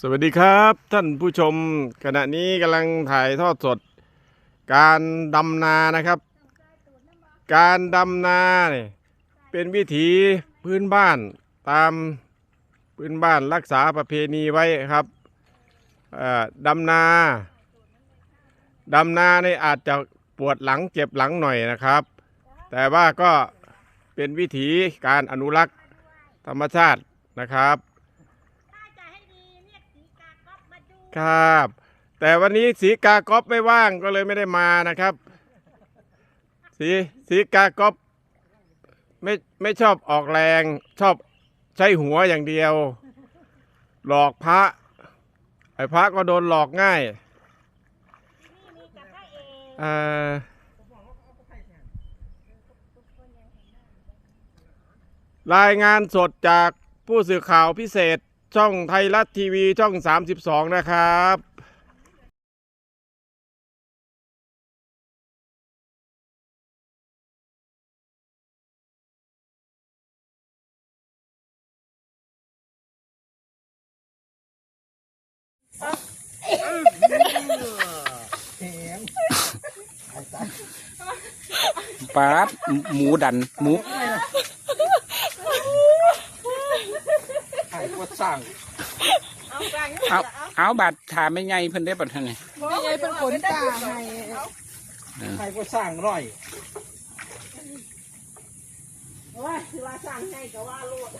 สวัสดีครับท่านผู้ชมขณะนี้กำลังถ่ายทอดสด การดำนานะครับ การดำนาเนี่ยเป็นวิถีพื้นบ้านตามพื้นบ้านรักษาประเพณีไว้ครับดำนาดำนาเนี่ยอาจจะปวดหลังเจ็บหลังหน่อยนะครับ แต่ว่าก็เป็นวิถีการอนุรักษ์ธรรมชาตินะครับ ถ้าจะให้ดีเรียกสีกาก๊อฟมาดู ครับ แต่วันนี้สีกากอฟไม่ว่างก็เลยไม่ได้มานะครับ สีสีกากอฟไม่ไม่ชอบออกแรง ชอบใช้หัวอย่างเดียว หลอกพระ ไอ้พระก็โดนหลอกง่ายนี่มีกับพระเอกเอ่อรายงานสดจากผู้สื่อข่าวพิเศษ ช่องไทยรัฐทีวีช่อง 32 นะครับปลาดหมูดันหมู ไอ้พวกสร้างเอาเอาบาดถามไม่ไงเพิ่นได้บัดท่านนี่ไม่ใช่เป็นขนตาให้ไอ้พวกสร้างร้อยโอ้ยว่าสั่งให้ก็ว่าโลด